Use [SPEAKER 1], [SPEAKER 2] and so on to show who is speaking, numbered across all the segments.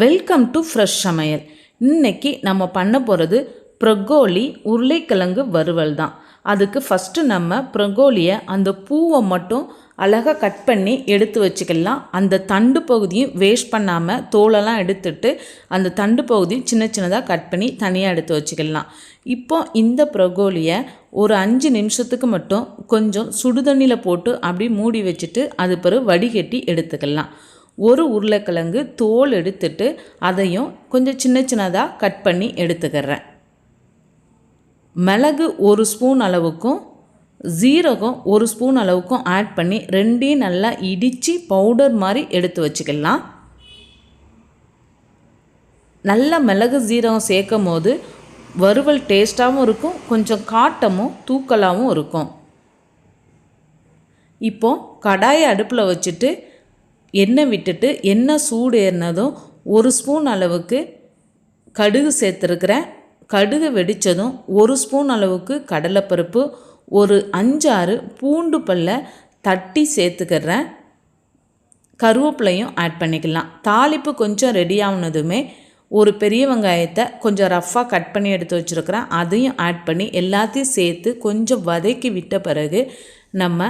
[SPEAKER 1] Welcome to fresh சமையல். இன்னைக்கு நம்ம பண்ண போகிறது ப்ரொகோலி உருளைக்கிழங்கு வறுவல் தான். அதுக்கு ஃபஸ்ட்டு நம்ம ப்ரொகோலியை அந்த பூவை மட்டும் அழகாக கட் பண்ணி எடுத்து வச்சுக்கலாம். அந்த தண்டு பகுதியும் வேஸ்ட் பண்ணாமல் தோலெல்லாம் எடுத்துட்டு அந்த தண்டு பகுதியும் சின்ன சின்னதாக கட் பண்ணி தனியாக எடுத்து வச்சுக்கலாம். இப்போ இந்த ப்ரொகோலியை ஒரு அஞ்சு நிமிஷத்துக்கு மட்டும் கொஞ்சம் சுடுதண்ணியில் போட்டு அப்படி மூடி வச்சுட்டு அது பிறகு வடிகட்டி எடுத்துக்கலாம். ஒரு உருளைக்கிழங்கு தோல் எடுத்துட்டு அதையும் கொஞ்சம் சின்ன சின்னதாக கட் பண்ணி எடுத்துக்கிறேன். மிளகு ஒரு ஸ்பூன் அளவுக்கும் ஜீரகம் ஒரு ஸ்பூன் அளவுக்கும் ஆட் பண்ணி ரெண்டையும் நல்லா இடித்து பவுடர் மாதிரி எடுத்து வச்சுக்கலாம். நல்லா மிளகு ஜீரகம் சேர்க்கும் போது வறுவல் டேஸ்ட்டாகவும் இருக்கும் கொஞ்சம் காட்டமும் தூக்கலாகவும் இருக்கும். இப்போ கடாயை அடுப்பில் வச்சுட்டு எண்ணெய் விட்டுட்டு எண்ணெய் சூடு ஏறினதும் ஒரு ஸ்பூன் அளவுக்கு கடுகு சேர்த்துருக்குறேன். கடுகு வெடித்ததும் ஒரு ஸ்பூன் அளவுக்கு கடலைப்பருப்பு ஒரு அஞ்சாறு பூண்டு பல்ல தட்டி சேர்த்துக்கிறேன். கருவேப்பிலையும் ஆட் பண்ணிக்கலாம். தாளிப்பு கொஞ்சம் ரெடி ஆகுனதுமே ஒரு பெரிய வெங்காயத்தை கொஞ்சம் ரஃப்பாக கட் பண்ணி எடுத்து வச்சுருக்கிறேன். அதையும் ஆட் பண்ணி எல்லாத்தையும் சேர்த்து கொஞ்சம் வதக்கி விட்ட பிறகு நம்ம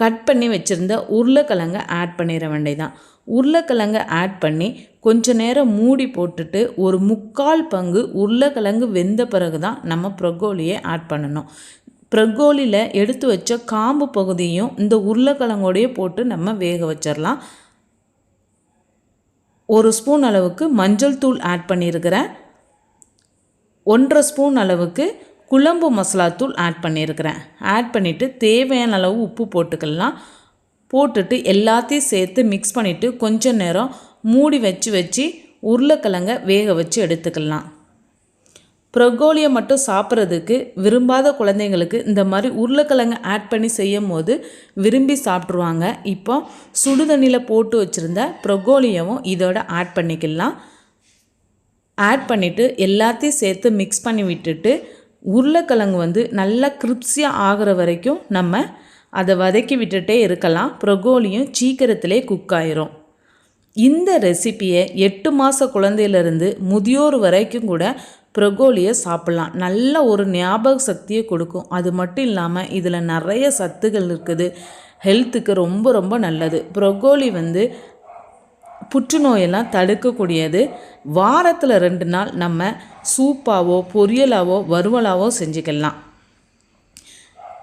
[SPEAKER 1] கட் பண்ணி வச்சுருந்த உருளைக்கிழங்கை ஆட் பண்ணிட வேண்டியதான் உருளைக்கிழங்கை ஆட் பண்ணி கொஞ்ச நேரம் மூடி போட்டுட்டு ஒரு முக்கால் பங்கு உருளைக்கிழங்கு வெந்த பிறகு தான் நம்ம ப்ரகோலியை ஆட் பண்ணணும். ப்ரகோலியில் எடுத்து வச்ச காம்பு பகுதியும் இந்த உருளைக்கிழங்கோடையே போட்டு நம்ம வேக வச்சிடலாம் ஒரு ஸ்பூன் அளவுக்கு மஞ்சள் தூள் ஆட் பண்ணியிருக்கிறேன். ஒன்றரை ஸ்பூன் அளவுக்கு குழம்பு மசாலாத்தூள் ஆட் பண்ணியிருக்கிறேன். ஆட் பண்ணிவிட்டு தேவையான அளவு உப்பு போட்டுக்கலாம். போட்டுட்டு எல்லாத்தையும் சேர்த்து மிக்ஸ் பண்ணிவிட்டு கொஞ்சம் நேரம் மூடி வச்சு வச்சு உருளைக்கிழங்க வேக வச்சு எடுத்துக்கலாம். ப்ரொகோலியை மட்டும் சாப்பிட்றதுக்கு விரும்பாத குழந்தைங்களுக்கு இந்த மாதிரி உருளைக்கிழங்க ஆட் பண்ணி செய்யும் போது விரும்பி சாப்பிட்ருவாங்க இப்போ சுடுதண்ணியில் போட்டு வச்சுருந்த ப்ரொகோலியவும் இதோட ஆட் பண்ணிக்கலாம். ஆட் பண்ணிவிட்டு எல்லாத்தையும் சேர்த்து மிக்ஸ் பண்ணி விட்டுட்டு உருளைக்கிழங்கு வந்து நல்லா கிரிப்ஸியாக ஆகிற வரைக்கும் நம்ம அதை வதக்கி விட்டுட்டே இருக்கலாம். ப்ரொகோலியும் சீக்கிரத்திலே குக் ஆயிரும். இந்த ரெசிப்பியை எட்டு மாத குழந்தையிலேருந்து முதியோர் வரைக்கும் கூட ப்ரொகோலியை சாப்பிட்லாம். நல்ல ஒரு ஞாபக சக்தியை கொடுக்கும். அது மட்டும் இல்லாமல் இதில் நிறைய சத்துகள் இருக்குது. ஹெல்த்துக்கு ரொம்ப ரொம்ப நல்லது. ப்ரொகோலி வந்து புற்றுநோயெல்லாம் தடுக்கக்கூடியது. வாரத்தில் ரெண்டு நாள் நம்ம சூப்பாவோ பொரியலாவோ வறுவலாவோ செஞ்சுக்கலாம்.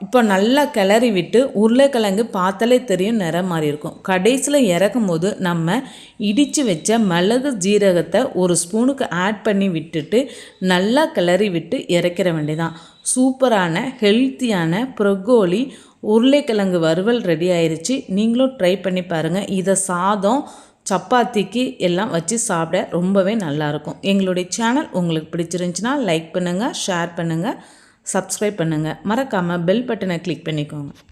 [SPEAKER 1] இப்போ நல்லா கிளறி விட்டு உருளைக்கிழங்கு பார்த்தாலே தெரியும் நிறம் மாதிரி இருக்கும். கடைசியில் இறக்கும் போது நம்ம இடித்து வச்ச மிளகு ஜீரகத்தை ஒரு ஸ்பூனுக்கு ஆட் பண்ணி விட்டுட்டு நல்லா கிளறி விட்டு இறக்கிற வேண்டியதான் சூப்பரான ஹெல்த்தியான ப்ரொகோலி உருளைக்கிழங்கு வறுவல் ரெடி ஆயிடுச்சு நீங்களும் ட்ரை பண்ணி பாருங்கள் இதை சாதம் சப்பாத்திக்கு எல்லாம் வச்சு சாப்பிட ரொம்பவே நல்லாயிருக்கும். எங்களுடைய சேனல் உங்களுக்கு பிடிச்சிருந்துச்சின்னா லைக் பண்ணுங்கள் ஷேர் பண்ணுங்கள் சப்ஸ்கிரைப் பண்ணுங்கள் மறக்காமல் பெல் பட்டனை கிளிக் பண்ணிக்கோங்க.